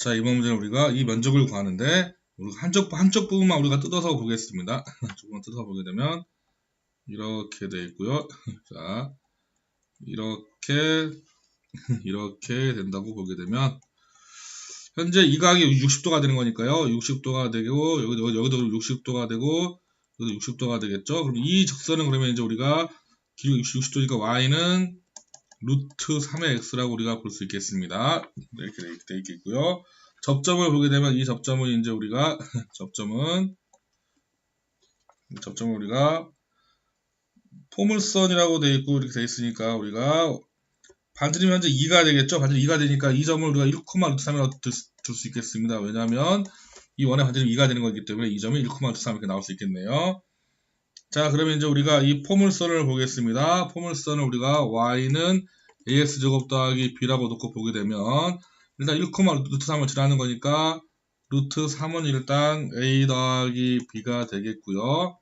자, 이번 문제는 우리가 이 면적을 구하는데, 우리가 한쪽, 한쪽 부분만 우리가 뜯어서 보겠습니다. 조금만 뜯어서 보게 되면, 이렇게 되어 있고요. 자, 이렇게, 이렇게 된다고 보게 되면, 현재 이 각이 60도가 되는 거니까요. 60도가 되고, 여기도, 여기도 60도가 되고, 여기도 60도가 되겠죠. 그럼 이 적선은 그러면 이제 우리가 기울기 60도니까 y는 루트 3의 x라고 우리가 볼 수 있겠습니다. 이렇게 되어 있겠고요. 접점을 보게 되면 이 접점은 이제 우리가 접점은 접점을 우리가 포물선이라고 되어 있고 이렇게 되어 있으니까 우리가 반지름 현재 2가 되겠죠. 반지름 2가 되니까 이 점을 우리가 1, 루트 3이라고 둘수 있겠습니다. 왜냐하면 이 원의 반지름 2가 되는 거기 때문에 이 점이 1, 루트 3 이렇게 나올 수 있겠네요. 자, 그러면 이제 우리가 이 포물선을 보겠습니다. 포물선을 우리가 y는 ax제곱 더하기 b라고 놓고 보게 되면 일단 1, 루트 3을 지나는 거니까 루트 3은 일단 a 더하기 b가 되겠고요.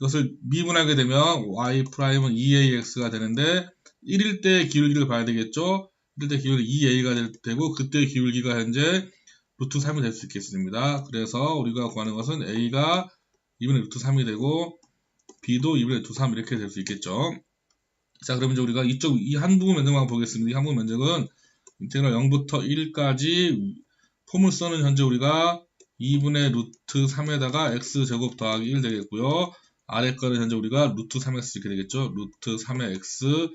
이것을 미분하게 되면 y 프라임은 2ax가 되는데 1일 때 기울기를 봐야 되겠죠. 1일 때 기울기 2a가 되고 그때 기울기가 현재 루트 3이 될 수 있겠습니다. 그래서 우리가 구하는 것은 a가 2분의 루트 3이 되고 b도 2분의 루트 3 이렇게 될 수 있겠죠. 자 그러면 이제 우리가 이쪽 이 한 부분 면적만 보겠습니다. 이 한 부분 면적은 인테그럴 0부터 1까지 포물선은 현재 우리가 2분의 루트 3에다가 x제곱 더하기 1 되겠고요. 아래 거는 현재 우리가 루트 3x 이렇게 되겠죠. 루트 3의 x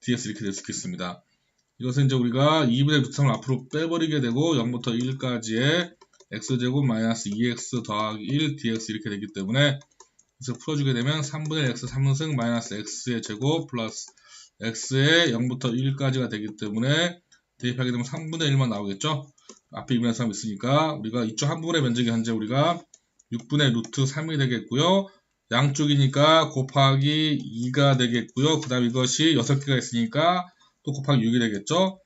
ds 이렇게 될 수 있겠습니다. 이것은 이제 우리가 2분의 루트 3을 앞으로 빼버리게 되고 0부터 1까지의 x제곱 마이너스 2x 더하기 1 dx 이렇게 되기 때문에 그래서 풀어주게 되면 3분의 x 3승 마이너스 x의 제곱 플러스 x의 0부터 1까지가 되기 때문에 대입하게 되면 3분의 1만 나오겠죠. 앞에 2분의 3 있으니까 우리가 이쪽 한 부분의 면적이 현재 우리가 6분의 루트 3이 되겠고요. 양쪽이니까 곱하기 2가 되겠고요. 그 다음 이것이 6개가 있으니까 또 곱하기 6이 되겠죠.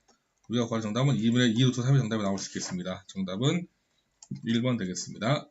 우리가 구할 정답은 2분의 2 루트 3의 정답이 나올 수 있겠습니다. 정답은 1번 되겠습니다.